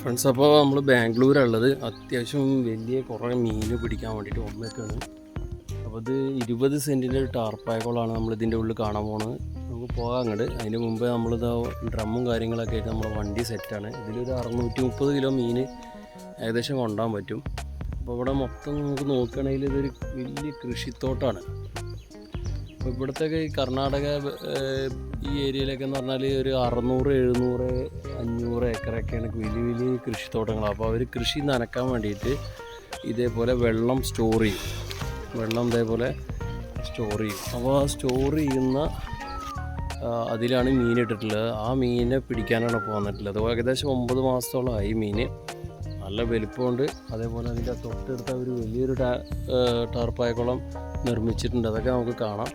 Friends അപ്പോൾ നമ്മൾ ബാംഗ്ലൂരുള്ളത് അത്യാവശ്യം വലിയ കുറേ മീൻ പിടിക്കാൻ വേണ്ടിയിട്ട് വന്നേക്കാണ്. അപ്പോൾ ഇത് ഇരുപത് സെന്റിന്റെ ടാർപ്പായക്കോളാണ് നമ്മൾ ഇതിന്റെ ഉള്ളിൽ കാണാൻ പോകുന്നത് നമുക്ക് പോകാം അങ്ങോട്ട് അതിന് മുമ്പേ നമ്മളിത് ഡ്രമ്മും കാര്യങ്ങളൊക്കെ ആയിട്ട് നമ്മുടെ വണ്ടി സെറ്റാണ്. ഇതിലൊരു അറുന്നൂറ്റി മുപ്പത് കിലോ മീൻ ഏകദേശം കൊണ്ടാൻ പറ്റും. അപ്പോൾ ഇവിടെ മൊത്തം നമുക്ക് നോക്കുകയാണെങ്കിൽ ഇതൊരു വലിയ കൃഷിത്തോട്ടമാണ് അപ്പോൾ ഇവിടുത്തെ കർണാടക ഈ ഏരിയയിലൊക്കെ എന്ന് പറഞ്ഞാൽ ഒരു അറുന്നൂറ് എഴുന്നൂറ് അഞ്ഞൂറ് ഏക്കറൊക്കെയാണ് വലിയ വലിയ കൃഷിത്തോട്ടങ്ങൾ അപ്പോൾ അവർ കൃഷി നനക്കാൻ വേണ്ടിയിട്ട് ഇതേപോലെ വെള്ളം സ്റ്റോർ ചെയ്യും. വെള്ളം ഇതേപോലെ സ്റ്റോർ ചെയ്യും. അപ്പോൾ ആ സ്റ്റോർ ചെയ്യുന്ന അതിലാണ് മീൻ ഇട്ടിട്ടുള്ളത്. ആ മീനെ പിടിക്കാനാണ് ഇപ്പോൾ വന്നിട്ടുള്ളത്. അപ്പോൾ ഏകദേശം ഒമ്പത് മാസത്തോളമായി മീൻ നല്ല വലിപ്പമുണ്ട്. അതേപോലെ അതിന്റെ തൊട്ടടുത്ത ഒരു വലിയൊരു ടാർപ്പായക്കുളം നിർമ്മിച്ചിട്ടുണ്ട്. അതൊക്കെ നമുക്ക് കാണാം.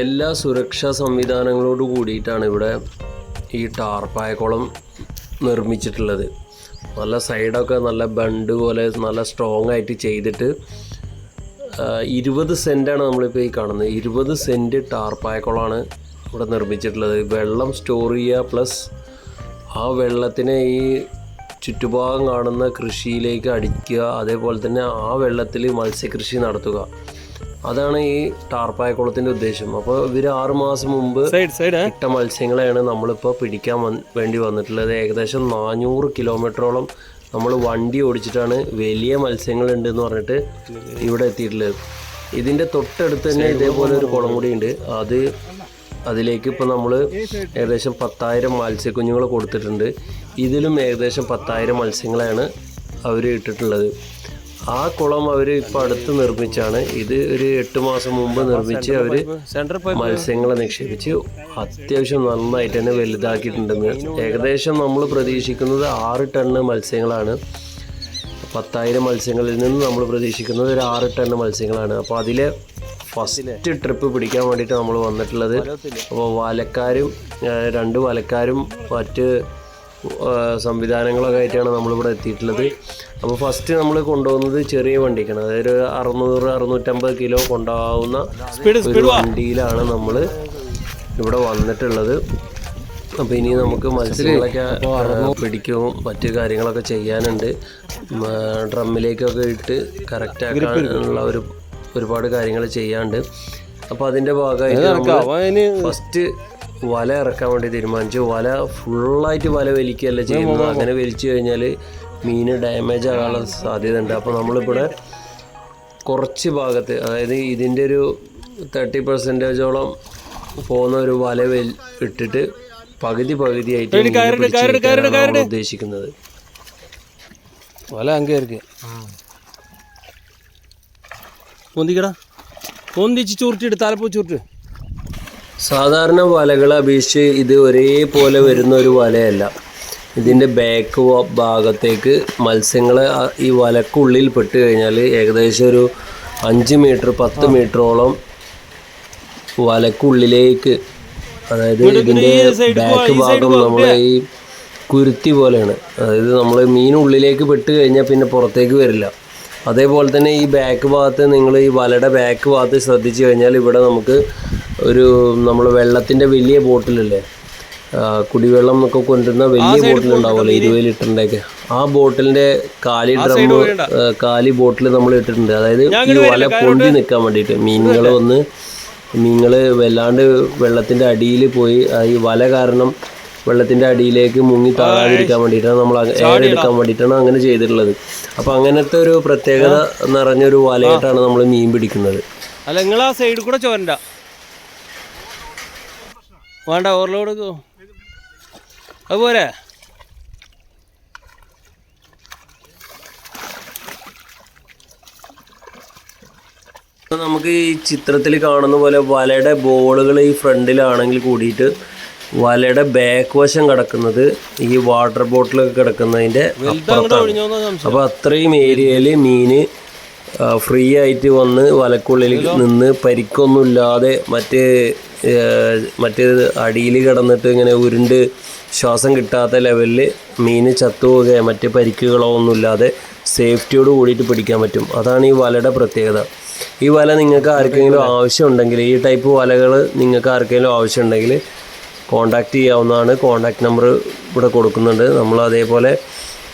എല്ലാ സുരക്ഷാ സംവിധാനങ്ങളോട് കൂടിയിട്ടാണ് ഇവിടെ ഈ ടാർപ്പായക്കുളം നിർമ്മിച്ചിട്ടുള്ളത്. നല്ല സൈഡൊക്കെ നല്ല ബണ്ട് പോലെ നല്ല സ്ട്രോങ് ആയിട്ട് ചെയ്തിട്ട് ഇരുപത് സെന്റാണ് നമ്മളിപ്പോൾ ഈ കാണുന്നത്. ഇരുപത് സെന്റ് ടാർപ്പായക്കുളമാണ് ഇവിടെ നിർമ്മിച്ചിട്ടുള്ളത്. വെള്ളം സ്റ്റോർ ചെയ്യുക പ്ലസ് ആ വെള്ളത്തിനെ ഈ ചുറ്റുഭാഗം കാണുന്ന കൃഷിയിലേക്ക് അടിക്കുക അതേപോലെ തന്നെ ആ വെള്ളത്തിൽ മത്സ്യകൃഷി നടത്തുക. അതാണ് ഈ ടാർപ്പായക്കുളത്തിന്റെ ഉദ്ദേശം. അപ്പോൾ ഇവർ ആറുമാസം മുമ്പ് ഇട്ട മത്സ്യങ്ങളെയാണ് നമ്മളിപ്പോൾ പിടിക്കാൻ വേണ്ടി വന്നിട്ടുള്ളത്. ഏകദേശം നാനൂറ് കിലോമീറ്ററോളം നമ്മൾ വണ്ടി ഓടിച്ചിട്ടാണ് വലിയ മത്സ്യങ്ങൾ ഉണ്ട് എന്ന് പറഞ്ഞിട്ട് ഇവിടെ എത്തിയിട്ടുള്ളത്. ഇതിന്റെ തൊട്ടടുത്ത് തന്നെ ഇതേപോലെ ഒരു കുളം കൂടി ഉണ്ട്. അത് അതിലേക്ക് ഇപ്പോൾ നമ്മൾ ഏകദേശം പത്തായിരം മത്സ്യക്കുഞ്ഞുങ്ങൾ കൊടുത്തിട്ടുണ്ട്. ഇതിലും ഏകദേശം പത്തായിരം മത്സ്യങ്ങളാണ് അവർ ഇട്ടിട്ടുള്ളത്. ആ കുളം അവർ ഇപ്പം അടുത്ത് നിർമ്മിച്ചാണ്. ഇത് ഒരു എട്ട് മാസം മുമ്പ് നിർമ്മിച്ച് അവർ മത്സ്യങ്ങളെ നിക്ഷേപിച്ച് അത്യാവശ്യം നന്നായിട്ട് തന്നെ വലുതാക്കിയിട്ടുണ്ടെന്ന്. ഏകദേശം നമ്മൾ പ്രതീക്ഷിക്കുന്നത് ആറ് ടണ്ണ് മത്സ്യങ്ങളാണ്. പത്തായിരം മത്സ്യങ്ങളിൽ നിന്ന് നമ്മൾ പ്രതീക്ഷിക്കുന്നത് ഒരു ആറ് ടണ്ണ് മത്സ്യങ്ങളാണ്. അപ്പോൾ അതിലെ ഫസ്റ്റ് ട്രിപ്പ് പിടിക്കാൻ വേണ്ടിയിട്ട് നമ്മൾ വന്നിട്ടുള്ളത്. അപ്പോൾ വലക്കാരും രണ്ട് വലക്കാരും മറ്റ് സംവിധാനങ്ങളൊക്കെ ആയിട്ടാണ് നമ്മളിവിടെ എത്തിയിട്ടുള്ളത്. അപ്പോൾ ഫസ്റ്റ് നമ്മൾ കൊണ്ടുപോകുന്നത് ചെറിയ വണ്ടിക്കാണ്. അതായത് ഒരു അറുന്നൂറ് അറുന്നൂറ്റമ്പത് കിലോ കൊണ്ടാവുന്ന സ്പീഡ് ഒരു വണ്ടിയിലാണ് നമ്മൾ ഇവിടെ വന്നിട്ടുള്ളത്. അപ്പോൾ ഇനി നമുക്ക് മത്സ്യങ്ങളൊക്കെ പിടിക്കും പിടിക്കുകയും മറ്റു കാര്യങ്ങളൊക്കെ ചെയ്യാനുണ്ട്. ഡ്രമ്മിലേക്കൊക്കെ ഇട്ട് കറക്റ്റ് ആക്കാനുള്ള ഒരു ഒരുപാട് കാര്യങ്ങൾ ചെയ്യാണ്ട് അപ്പോൾ അതിന്റെ ഭാഗമായിട്ട് ഫസ്റ്റ് വല ഇറക്കാൻ വേണ്ടി തീരുമാനിച്ചു. വല ഫുള്ളായിട്ട് വല വലിക്കുകയല്ല ചെയ്യുന്നത്. അങ്ങനെ വലിച്ചു കഴിഞ്ഞാൽ മീൻ ഡാമേജ് ആകാനുള്ള സാധ്യതയുണ്ട്. അപ്പോൾ നമ്മളിവിടെ കുറച്ച് ഭാഗത്ത് അതായത് ഇതിന്റെ ഒരു തേർട്ടി പെർസെന്റേജോളം പോകുന്ന ഒരു വല ഇട്ടിട്ട് പകുതി പകുതിയായിട്ട് ഉദ്ദേശിക്കുന്നത്. വല അങ്കേർക്ക് പൊന്തിക്കടാ. പൊന്തിച്ച് ചുരുട്ടിയിട്ട് തലപ്പൂ ചുരുട്ട് സാധാരണ വലകളെ അപേക്ഷിച്ച് ഇത് ഒരേപോലെ വരുന്ന ഒരു വലയല്ല. ഇതിന്റെ ബാക്ക് ഭാഗത്തേക്ക് മത്സ്യങ്ങളെ ആ- ഈ വലക്കുള്ളിൽ പെട്ട് കഴിഞ്ഞാൽ ഏകദേശം ഒരു അഞ്ച് മീറ്റർ പത്ത് മീറ്ററോളം വലക്കുള്ളിലേക്ക് അതായത് ഇതിന്റെ ബാക്ക് ഭാഗം നമ്മൾ ഈ കുരുത്തി പോലെയാണ്. അതായത് നമ്മൾ മീൻ ഉള്ളിലേക്ക് പെട്ട് കഴിഞ്ഞാൽ പിന്നെ പുറത്തേക്ക് വരില്ല. അതേപോലെ തന്നെ ഈ ബാക്ക് ഭാഗത്ത് നിങ്ങൾ ഈ വലയുടെ ബാക്ക് ഭാഗത്ത് ശ്രദ്ധിച്ചു കഴിഞ്ഞാൽ ഇവിടെ നമുക്ക് ഒരു നമ്മൾ വെള്ളത്തിന്റെ വലിയ ബോട്ടിലല്ലേ? കുടിവെള്ളം എന്നൊക്കെ കൊണ്ടുവരുന്ന വലിയ ബോട്ടിൽ ഉണ്ടാവുമല്ലോ ഇരുപത് ലിറ്ററിന്റെയൊക്കെ ആ ബോട്ടിലിന്റെ കാലി ഡ്രം കാലി ബോട്ടിൽ നമ്മൾ ഇട്ടിട്ടുണ്ട്. അതായത് ഈ വല പൊന്തി നിൽക്കാൻ വേണ്ടിയിട്ട്. മീനുകൾ വന്ന് മീനുകൾ വല്ലാണ്ട് വെള്ളത്തിന്റെ അടിയിൽ പോയി ഈ വല കാരണം വെള്ളത്തിന്റെ അടിയിലേക്ക് മുങ്ങി താഴാതിരിക്കാൻ വേണ്ടിയിട്ടാണ് നമ്മൾ എയർ എടുക്കാൻ വേണ്ടിയിട്ടാണ് അങ്ങനെ ചെയ്തിട്ടുള്ളത്. അപ്പോൾ അങ്ങനത്തെ ഒരു പ്രത്യേകത നിറഞ്ഞൊരു വലയായിട്ടാണ് നമ്മൾ മീൻ പിടിക്കുന്നത്. അല്ല നിങ്ങൾ ആ സൈഡിൽ കൂടെ ചോരണ്ട. വേണ്ട ഓവർലോഡ് അതുപോലെ നമുക്ക് ഈ ചിത്രത്തിൽ കാണുന്ന പോലെ വലയുടെ ബോളുകൾ ഈ ഫ്രണ്ടിലാണെങ്കിൽ കൂടിയിട്ട് വലയുടെ ബാക്ക് വശം കിടക്കുന്നത് ഈ വാട്ടർ ബോട്ടിലൊക്കെ കിടക്കുന്നതിന്റെ അപ്പുറത്താണ്. അപ്പോൾ അത്രയും ഏരിയയിൽ മീന് ഫ്രീ ആയിട്ട് വന്ന് വലക്കുള്ളിൽ നിന്ന് പരിക്കൊന്നുമില്ലാതെ മറ്റ് ആ, മറ്റ് അടിയിൽ കിടന്നിട്ട് ഇങ്ങനെ ഉരുണ്ട് ശ്വാസം കിട്ടാത്ത ലെവലിൽ മീൻ ചത്തുപോകുകയോ മറ്റ് പരിക്കുകളോ ഒന്നുമില്ലാതെ സേഫ്റ്റിയോട് കൂടിയിട്ട് പിടിക്കാൻ പറ്റും. അതാണ് ഈ വലയുടെ പ്രത്യേകത. ഈ വല നിങ്ങൾക്ക് ആർക്കെങ്കിലും ആവശ്യമുണ്ടെങ്കിൽ ഈ ടൈപ്പ് വലകൾ നിങ്ങൾക്ക് ആർക്കെങ്കിലും ആവശ്യമുണ്ടെങ്കിൽ കോണ്ടാക്ട് ചെയ്യാവുന്നതാണ്. കോണ്ടാക്ട് നമ്പർ ഇവിടെ കൊടുക്കുന്നുണ്ട്. നമ്മൾ അതേപോലെ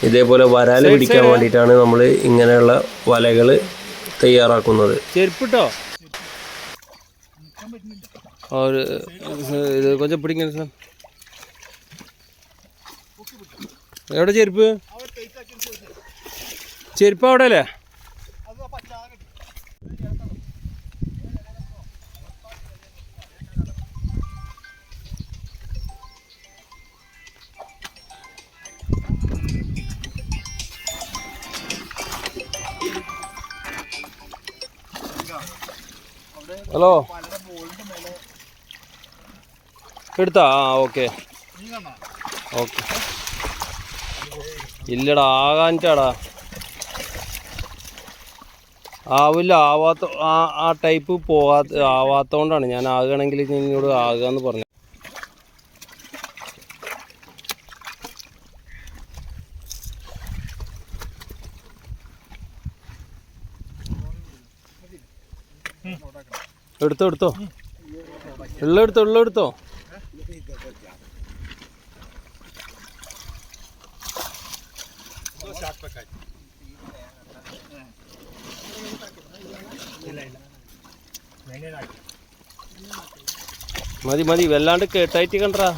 ഇതേപോലെ വരാൽ പിടിക്കാൻ വേണ്ടിയിട്ടാണ് നമ്മൾ ഇങ്ങനെയുള്ള വലകൾ തയ്യാറാക്കുന്നത്. ചെരുപ്പിട്ടോ ഒരു ഇത് കൊഞ്ചം പിടിക്കാൻ സാർ എവിടെ ചെരുപ്പ്? ചെരുപ്പ് അവിടെ അല്ലേ? ഹലോ? എടുത്താ? ആ ഓക്കെ. ഓക്കെ. ഇല്ലടാ ആകാനിട്ടാടാ ആവില്ല ആവാത്ത ആ ആ ടൈപ്പ് പോവാത്ത ആവാത്തോണ്ടാണ്. ഞാൻ ആകുകയാണെങ്കിൽ ആകുക ആകാന്ന് പറഞ്ഞു. എടുത്തോ എടുത്തോ? ഉള്ള എടുത്തോ എടുത്തോ? മതി മതി. വല്ലാണ്ട് കേട്ടായിട്ട് കണ്ടറാ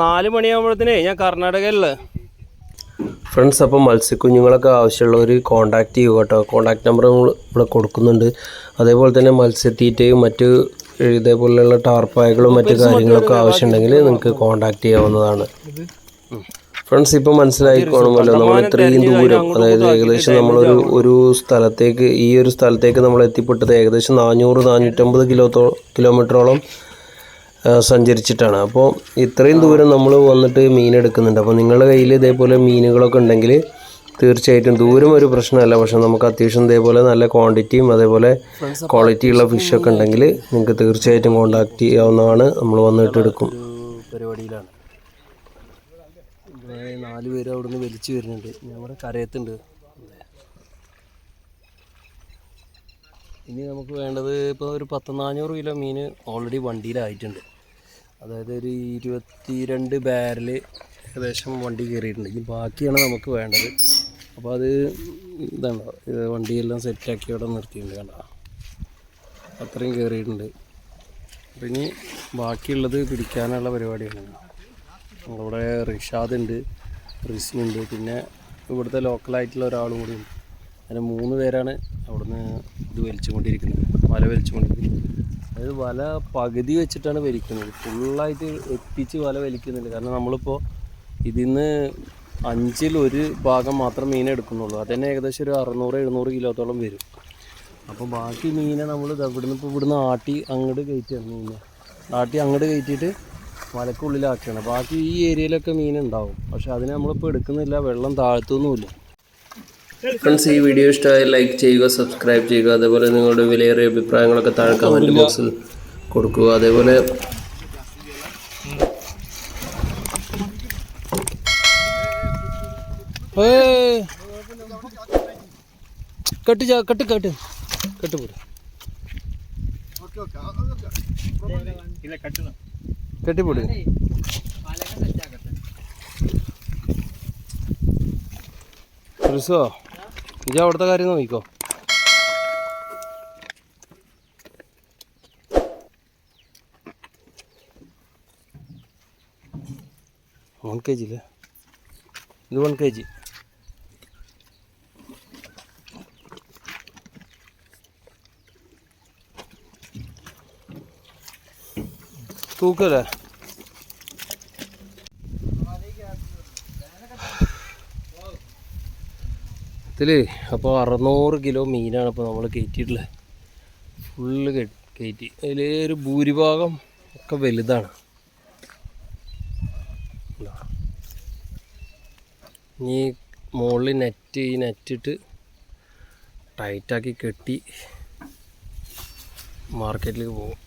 നാല് മണിയാകുമ്പോഴത്തേനേ ഞാൻ കർണാടകയിൽ ഫ്രണ്ട്സ് അപ്പോൾ മത്സ്യക്കുഞ്ഞുങ്ങളൊക്കെ ആവശ്യമുള്ളവർ കോണ്ടാക്ട് ചെയ്യുക കേട്ടോ. കോണ്ടാക്ട് നമ്പർ ഇവിടെ കൊടുക്കുന്നുണ്ട്. അതേപോലെ തന്നെ മത്സ്യത്തീറ്റയും മറ്റ് ഇതേപോലെയുള്ള ടാർപ്പായകളും മറ്റു കാര്യങ്ങളൊക്കെ ആവശ്യമുണ്ടെങ്കിൽ നിങ്ങൾക്ക് കോണ്ടാക്ട് ചെയ്യാവുന്നതാണ്. ഫ്രണ്ട്സ് ഇപ്പോൾ മനസ്സിലായിക്കോണമല്ലോ നമ്മൾ ഇത്രയും ദൂരം അതായത് ഏകദേശം നമ്മളൊരു ഒരു സ്ഥലത്തേക്ക് ഈ ഒരു സ്ഥലത്തേക്ക് നമ്മൾ എത്തിപ്പെട്ടത് ഏകദേശം നാനൂറ് നാനൂറ്റമ്പത് കിലോത്തോ കിലോമീറ്ററോളം സഞ്ചരിച്ചിട്ടാണ്. അപ്പോൾ ഇത്രയും ദൂരം നമ്മൾ വന്നിട്ട് മീൻ എടുക്കുന്നുണ്ട്. അപ്പോൾ നിങ്ങളുടെ കയ്യിൽ ഇതേപോലെ മീനുകളൊക്കെ ഉണ്ടെങ്കിൽ തീർച്ചയായിട്ടും ദൂരം ഒരു പ്രശ്നമല്ല. പക്ഷെ നമുക്ക് അത്യാവശ്യം ഇതേപോലെ നല്ല ക്വാണ്ടിറ്റിയും അതേപോലെ ക്വാളിറ്റിയുള്ള ഫിഷൊക്കെ ഉണ്ടെങ്കിൽ നിങ്ങൾക്ക് തീർച്ചയായിട്ടും കോൺടാക്റ്റ് ചെയ്യാവുന്നതാണ് നമ്മൾ വന്നിട്ട് എടുക്കും. പരിപാടിയിലാണ്. നാല് പേര് നിന്ന് വലിച്ചു വരുന്നുണ്ട്. ഞങ്ങളുടെ കരയത്തുണ്ട്. ഇനി നമുക്ക് വേണ്ടത് ഇപ്പോൾ ഒരു പത്ത് നാനൂറ് കിലോ മീൻ ഓൾറെഡി വണ്ടിയിലായിട്ടുണ്ട്. അതായത് ഒരു ഇരുപത്തി രണ്ട് ബാരൽ ഏകദേശം വണ്ടി കയറിയിട്ടുണ്ട്. ഇനി ബാക്കിയാണ് നമുക്ക് വേണ്ടത്. അപ്പോൾ അത് ഇതാണ്. ഇത് വണ്ടിയെല്ലാം സെറ്റാക്കി അവിടെ നിർത്തിയിട്ടുണ്ട് കണ്ട? അത്രയും കയറിയിട്ടുണ്ട്. അപ്പം ഇനി ബാക്കിയുള്ളത് പിടിക്കാനുള്ള പരിപാടിയാണ്. നമ്മളിവിടെ റിഷാദ് ഉണ്ട്. റിസ്മുണ്ട് പിന്നെ ഇവിടുത്തെ ലോക്കലായിട്ടുള്ള ഒരാളും ഉണ്ട്. അങ്ങനെ മൂന്ന് പേരാണ് അവിടുന്ന് ഇത് വലിച്ചുകൊണ്ടിരിക്കുന്നത്. വല വലിച്ചുകൊണ്ടിരിക്കുന്നത്. അതായത് വല പകുതി വെച്ചിട്ടാണ് വലിക്കുന്നത്. ഫുള്ളായിട്ട് എത്തിച്ച് വല വലിക്കുന്നില്ല. കാരണം നമ്മളിപ്പോൾ ഇതിന്ന് അഞ്ചിൽ ഒരു ഭാഗം മാത്രം മീൻ എടുക്കുന്നുള്ളൂ. അതന്നെ ഏകദേശം ഒരു അറുന്നൂറ് എഴുന്നൂറ് കിലോത്തോളം വരും. അപ്പോൾ ബാക്കി മീനെ നമ്മൾ ഇവിടുന്ന് ഇപ്പോൾ ഇവിടുന്ന് ആട്ടി അങ്ങോട്ട് കയറ്റിയാണ് മീനെ. ആട്ടി അങ്ങോട്ട് കയറ്റിയിട്ട് മലക്കുള്ളിലാക്കുകയാണ് ബാക്കി ഈ ഏരിയയിലൊക്കെ മീൻ ഉണ്ടാവും പക്ഷെ അതിനെ നമ്മളിപ്പോൾ എടുക്കുന്നില്ല. വെള്ളം താഴ്ത്തൊന്നുമില്ല. ഫ്രണ്ട്സ് ഈ വീഡിയോ ഇഷ്ടമായി ലൈക്ക് ചെയ്യുക സബ്സ്ക്രൈബ് ചെയ്യുക. അതേപോലെ നിങ്ങളുടെ വിലയേറിയ അഭിപ്രായങ്ങളൊക്കെ താഴെ കമന്റ് ബോക്സിൽ കൊടുക്കുക. അതേപോലെ. കെട്ട് ചാ- കെട്ട് കെട്ട്. ഇല്ല പോര് കെട്ടിപ്പോട് ഇജ അവിടുത്തെ കാര്യം നോക്കിക്കോ. വൺ കെ ജി അല്ലേ ഇത് വൺ കെ ജി തൂക്കല്ലേ ഇതിൽ അപ്പോൾ അറുന്നൂറ് കിലോ മീനാണ് ഇപ്പോൾ നമ്മൾ കയറ്റിയിട്ടുള്ളത് ഫുള്ള് കയറ്റി അതിൽ ഒരു ഭൂരിഭാഗം ഒക്കെ വലുതാണ്. ഇനി മുകളിൽ നെറ്റ് ഈ നെറ്റിട്ട് ടൈറ്റാക്കി കെട്ടി മാർക്കറ്റിലേക്ക് പോകും.